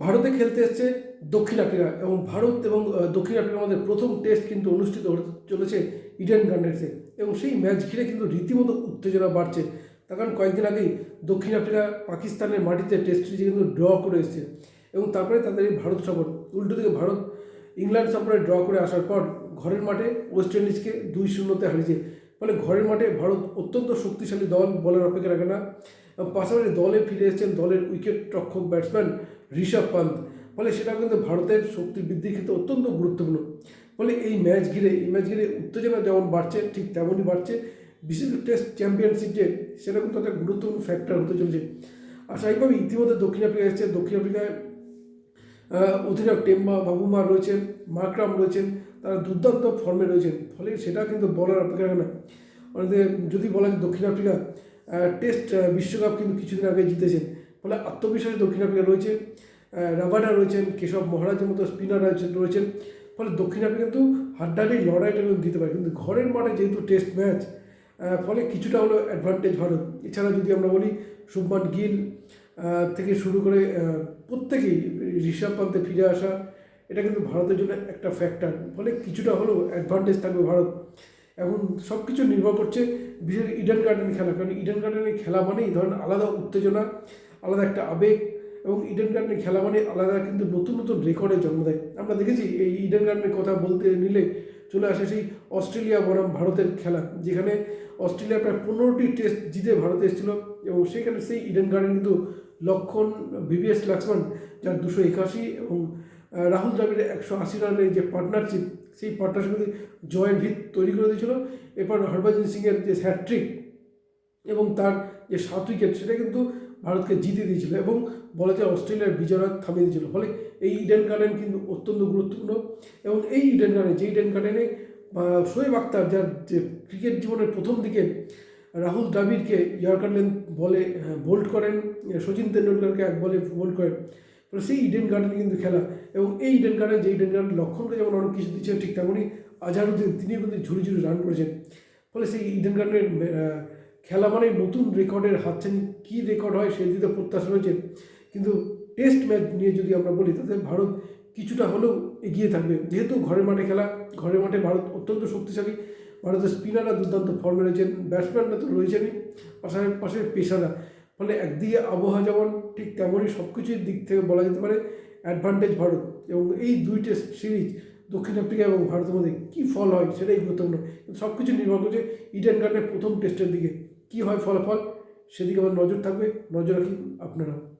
ভারতে খেলতে এসছে দক্ষিণ আফ্রিকা এবং ভারত এবং দক্ষিণ আফ্রিকার মধ্যে প্রথম টেস্ট কিন্তু অনুষ্ঠিত হতে চলেছে ইডেন গার্ডেন্সে এবং সেই ম্যাচ ঘিরে কিন্তু রীতিমতো উত্তেজনা বাড়ছে। তার কারণ কয়েকদিন আগেই দক্ষিণ আফ্রিকা পাকিস্তানের মাটিতে টেস্ট সিরিজে কিন্তু ড্র করে এসছে এবং তারপরে তাদের এই ভারত সফর। উল্টো দিকে ভারত, ইংল্যান্ড সফরে ড্র করে আসার পর ঘরের মাঠে ওয়েস্ট ইন্ডিজকে দুই শূন্যতে হারিয়েছে। ফলে ঘরের মাঠে ভারত অত্যন্ত শক্তিশালী দল বলার অপেক্ষা রাখে না। পাশাপাশি দলে ফিরে এসেছেন দলের উইকেট রক্ষক ব্যাটসম্যান ঋষভ পান্ত। ফলে সেটা কিন্তু ভারতের শক্তি বৃদ্ধির ক্ষেত্রে অত্যন্ত গুরুত্বপূর্ণ। ফলে এই ম্যাচ ঘিরে, এই ম্যাচ ঘিরে উত্তেজনা যেমন বাড়ছে, ঠিক তেমনই বাড়ছে। বিশেষ টেস্ট চ্যাম্পিয়নশিপ যে সেটা কিন্তু একটা গুরুত্বপূর্ণ ফ্যাক্টর হতে চলেছে। আর স্বাভাবিকভাবে ইতিমধ্যে দক্ষিণ আফ্রিকা এসেছে। দক্ষিণ আফ্রিকায় অধিনায়ক টেম্বা বাবুমা রয়েছেন মার্করাম রয়েছেন, তারা দুর্দান্ত ফর্মে রয়েছেন। ফলে সেটা কিন্তু বলার অপেক্ষা না। যদি বলা যায় দক্ষিণ আফ্রিকা টেস্ট বিশ্বকাপ কিন্তু কিছুদিন আগে জিতেছেন। ফলে আত্মবিশ্বাসী দক্ষিণ আফ্রিকা রয়েছে রাবাডা রয়েছেন, কেশব মহারাজের মতো স্পিনার রয়েছেন রয়েছেন। ফলে দক্ষিণ আফ্রিকা কিন্তু হাড্ডাহাড্ডি লড়াইটা কিন্তু দিতে পারে। কিন্তু ঘরের মাঠে যেহেতু টেস্ট ম্যাচ ফলে কিছুটা হলো অ্যাডভান্টেজ ভারত। এছাড়া যদি আমরা বলি, শুভমান গিল থেকে শুরু করে প্রত্যেকেই ঋষভ পান্তে ফিরে আসা, এটা কিন্তু ভারতের জন্য একটা ফ্যাক্টর ফলে কিছুটা হলেও অ্যাডভান্টেজ থাকবে ভারত। এখন সব কিছু নির্ভর করছে বিশেষ ইডেন গার্ডেনে খেলা, কারণ ইডেন গার্ডেনে খেলা মানেই ধরেন আলাদা উত্তেজনা, আলাদা একটা আবেগ এবং ইডেন গার্ডেনে খেলা মানে আলাদা কিন্তু নতুন নতুন রেকর্ডের জন্ম দেয়। আমরা দেখেছি এই ইডেন গার্ডেনের কথা বলতে নিলে চলে আসে সেই অস্ট্রেলিয়া বনাম ভারতের খেলা, যেখানে অস্ট্রেলিয়া প্রায় পনেরোটি টেস্ট জিতে ভারতে এসেছিল এবং সেখানে সেই ইডেন গার্ডেন কিন্তু লক্ষণ ভিভিএস লক্ষ্মণ যার দুশো একাশি এবং রাহুল দ্রাবিড়ের একশো আশি রানের যে পার্টনারশিপ সেই পার্টনারশিপে জয়ের ভিত তৈরি করে দিয়েছিল। এরপর হরভজন সিংয়ের যে হ্যাট্রিক এবং তার যে সাত উইকেট সেটা কিন্তু ভারতকে জিতে দিয়েছিল এবং বলা যায় অস্ট্রেলিয়ার বিজয় থামিয়ে দিয়েছিল। ফলে এই ইডেন গার্ডেন কিন্তু অত্যন্ত গুরুত্বপূর্ণ এবং এই ইডেন গার্ডেন যে ইডেন গার্ডেনে শোয়েব আক্তার যার যে ক্রিকেট জীবনের প্রথম দিকে রাহুল দ্রাবিড়কে ইয়র্কার লেন্থ বলে বোল্ড করেন সচিন তেন্ডুলকারকে এক বলে বোল্ড করেন। ফলে সেই ইডেন গার্ডেনে কিন্তু খেলা। এবং এই ইডেন গার্ডেন যে ইডেন গার্ডেন লক্ষণকে যেমন অনেক কিছু দিচ্ছে, ঠিক তেমনই আজহারুদ্দিন তিনিও কিন্তু ঝুড়ি ঝুড়ি রান করেছেন। ফলে সেই ইডেন গার্ডেনের খেলা মানে নতুন রেকর্ডের হাতছানি, কী রেকর্ড হয় সেই দিকে প্রত্যাশা রয়েছে। কিন্তু টেস্ট ম্যাচ নিয়ে যদি আমরা বলি, তাতে ভারত কিছুটা হলেও এগিয়ে থাকবে। যেহেতু ঘরের মাঠে খেলা, ঘরের মাঠে ভারত অত্যন্ত শক্তিশালী। ভারতের স্পিনাররা দুর্দান্ত ফর্মে রয়েছেন। ব্যাটসম্যানরা তো রয়েছেনই। পাশাপাশি পাশে পেশারা ফলে একদিকে আবহাওয়া যেমন ঠিক তেমনই সব কিছুর দিক থেকে বলা যেতে পারে অ্যাডভান্টেজ ভারত এবং এই দুই টেস্ট সিরিজ দক্ষিণ আফ্রিকা এবং ভারতের মধ্যে কী ফল হয় সেটাই গুরুত্বপূর্ণ। সব কিছু নির্ভর করছে ইডেন গার্ডের প্রথম টেস্টের দিকে। কী হয় ফলাফল? সেদিকে আমার নজর থাকবে। নজর রাখি আপনারা।